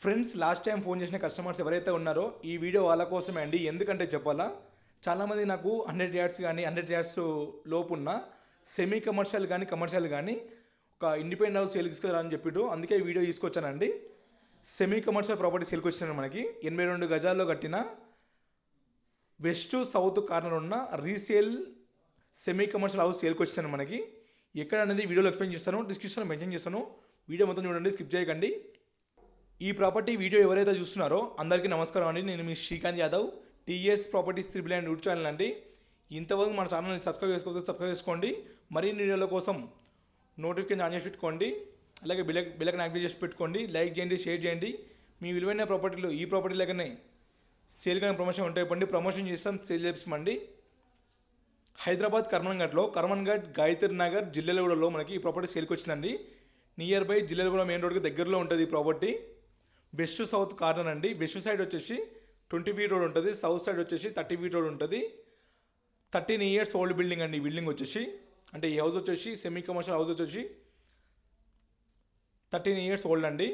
Friends last time phone చేసిన customers ఎవరైతే ఉన్నారో ఈ వీడియో వాళ్ళ కోసమే అండి. ఎందుకంటే చెప్పాలా చాలామంది నాకు హండ్రెడ్ యార్డ్స్ కానీ హండ్రెడ్ యార్డ్స్ లోపు ఉన్న సెమీ కమర్షియల్ కానీ కమర్షియల్ కానీ ఒక ఇండిపెండెంట్ హౌస్ సేల్ తీసుకురా అని అందుకే ఈ వీడియో తీసుకొచ్చానండి. సెమీ కమర్షియల్ ప్రాపర్టీ సేల్కి వచ్చినాను మనకి. ఎనభై రెండు గజాల్లో కట్టిన వెస్ట్ సౌత్ కార్నర్ ఉన్న రీసేల్ సెమీ కమర్షియల్ హౌస్ సేల్కి వచ్చినాను మనకి. ఎక్కడ అనేది వీడియోలో ఎక్స్ప్లెయిన్ చేస్తాను డిస్క్రిప్షన్లో మెన్షన్ చేస్తాను. వీడియో మొత్తం చూడండి స్కిప్ చేయకండి. ఈ ప్రాపర్టీ వీడియో ఎవరైతే చూస్తున్నారో అందరికీ నమస్కారం అండి. నేను మీ Srikanth Yadav TS properties triple and YouTube channel అండి. ఇంతవరకు మన ఛానల్ని సబ్స్క్రైబ్ చేసుకోవచ్చు సబ్స్క్రైబ్ చేసుకోండి. మరిన్ని వీడియోల కోసం నోటిఫికేషన్ ఆన్ చేసి పెట్టుకోండి. అలాగే బిలక్ బిలక్ యాక్టివేట్ చేసి పెట్టుకోండి. లైక్ చేయండి షేర్ చేయండి. మీ విలువైన ప్రాపర్టీలు ఈ ప్రాపర్టీ లాగానే సేల్ కానీ ప్రమోషన్ ఉంటాయి. పండి ప్రమోషన్ చేస్తాం సేల్ చేపిస్తామండి హైదరాబాద్ కర్మన్ఘాట్లో కర్మన్ఘాట్ గాయత్రి నగర్ జిల్లెలగూడలో మనకి ఈ ప్రాపర్టీ సేల్కి వచ్చిందండి. నియర్ బై జిల్లెలగూడ మెయిన్ రోడ్కి దగ్గరలో ఉంటుంది ఈ ప్రాపర్టీ. వెస్ట్ సౌత్ కార్నర్ అండి. వెస్ట్ సైడ్ వచ్చేసి ట్వంటీ ఫీట్ రోడ్ ఉంటుంది. సౌత్ సైడ్ వచ్చేసి థర్టీ ఫీట్ రోడ్ ఉంటుంది. థర్టీన్ ఇయర్స్ ఓల్డ్ బిల్డింగ్ అండి ఈ బిల్డింగ్ వచ్చేసి. అంటే ఈ హౌస్ వచ్చేసి సెమీ కమర్షియల్ హౌస్ వచ్చేసి థర్టీన్ ఇయర్స్ ఓల్డ్ అండి.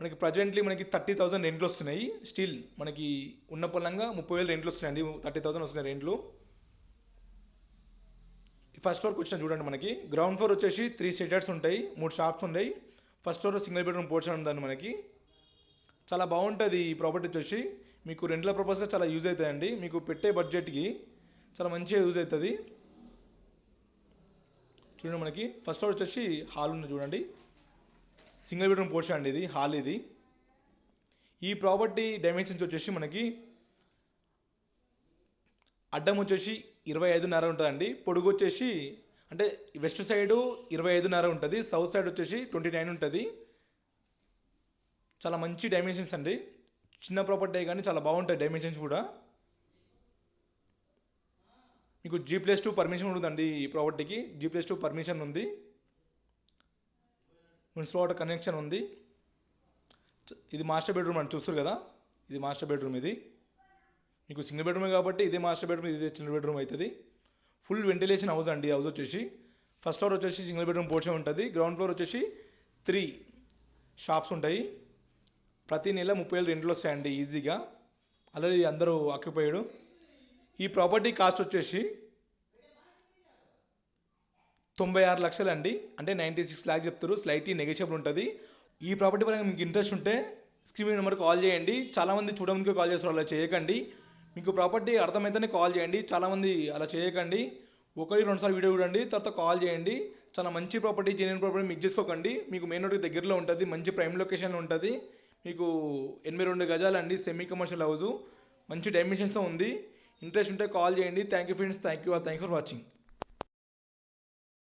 మనకి ప్రజెంట్లీ మనకి థర్టీ థౌసండ్ రెంట్లు వస్తున్నాయి. స్టిల్ మనకి ఉన్న పొలంగా ముప్పై వేలు రెంట్లు వస్తున్నాయండి. థర్టీ థౌసండ్ వస్తున్నాయి రెంట్లు. ఫస్ట్ ఫ్లోర్కి వచ్చిన చూడండి మనకి. గ్రౌండ్ ఫ్లోర్ వచ్చేసి త్రీ సెటర్స్ ఉంటాయి. మూడు షాప్స్ ఉంటాయి. First floor single bedroom portion ఉందండి మనకి. చాలా బాగుంటుంది ఈ ప్రాపర్టీ వచ్చేసి మీకు రెంట్ల పర్పస్గా చాలా యూజ్ అవుతాయండి. మీకు పెట్టే బడ్జెట్కి చాలా మంచిగా యూజ్ అవుతుంది. చూడండి మనకి. ఫస్ట్ ఫ్లోర్ వచ్చేసి హాల్ ఉంది చూడండి. సింగిల్ బెడ్రూమ్ పోర్షన్ అండి ఇది హాల్ ఇది. ఈ ప్రాపర్టీ డైమెన్షన్స్ వచ్చేసి మనకి అడ్డం వచ్చేసి ఇరవై ఐదున్నర ఉంటుందండి. పొడుగు వచ్చేసి అంటే వెస్ట్ సైడు ఇరవై ఐదున్నర ఉంటుంది. సౌత్ సైడ్ వచ్చేసి ట్వంటీ నైన్ ఉంటుంది. చాలా మంచి డైమెన్షన్స్ అండి. చిన్న ప్రాపర్టీ కానీ చాలా బాగుంటాయి డైమెన్షన్స్ కూడా. మీకు జీ ప్లస్ టూ పర్మిషన్ ఉంటుందండి ఈ ప్రాపర్టీకి జీ ప్లస్ టూ పర్మిషన్ ఉంది. మున్సిపల్ వాటర్ కనెక్షన్ ఉంది. ఇది మాస్టర్ బెడ్రూమ్ అని చూస్తారు కదా? ఇది మాస్టర్ బెడ్రూమ్ ఇది. మీకు సింగిల్ బెడ్రూమే కాబట్టి ఇదే మాస్టర్ బెడ్రూమ్ ఇదే చిన్న బెడ్రూమ్ అవుతుంది ఫుల్ వెంటిలేషన్ హౌస్ అండి. హౌస్ వచ్చేసి ఫస్ట్ ఫ్లోర్ వచ్చేసి సింగిల్ బెడ్రూమ్ పోర్షన్ ఉంటుంది. గ్రౌండ్ ఫ్లోర్ వచ్చేసి త్రీ షాప్స్ ఉంటాయి. ప్రతి నెల ముప్పై వేలు రెంట్లు వస్తాయండి ఈజీగా. ఆల్రెడీ అందరూ ఆక్యుపైడ్. ఈ ప్రాపర్టీ కాస్ట్ వచ్చేసి తొంభై ఆరు లక్షలు అండి అంటే నైంటీ సిక్స్ ల్యాక్ చెప్తారు స్లైట్లీ నెగోషియబుల్ ఉంటుంది. ఈ ప్రాపర్టీ పరంగా మీకు ఇంట్రెస్ట్ ఉంటే స్క్రీన్ నెంబర్ కాల్ చేయండి. చాలామంది చూడడానికి కాల్ చేస్తారు అలా చేయకండి. మీకు ప్రాపర్టీ అర్థమైతేనే కాల్ చేయండి. చాలామంది అలా చేయకండి. ఒకటి రెండుసార్లు వీడియో చూడండి. తర్వాత కాల్ చేయండి. చాలా మంచి ప్రాపర్టీ జెన్యున్ ప్రాపర్టీ మిక్స్ చేసుకోకండి. మీకు మెయిన్ రోడ్కి దగ్గరలో ఉంటుంది. మంచి ప్రైమ్ లొకేషన్లో ఉంటుంది. మీకు ఎనభై రెండు గజాలు అండి సెమీ కమర్షియల్ హౌస్ మంచి డైమెన్షన్స్తో ఉంది. ఇంట్రెస్ట్ ఉంటే కాల్ చేయండి. Thank you friends thank you thank you for watching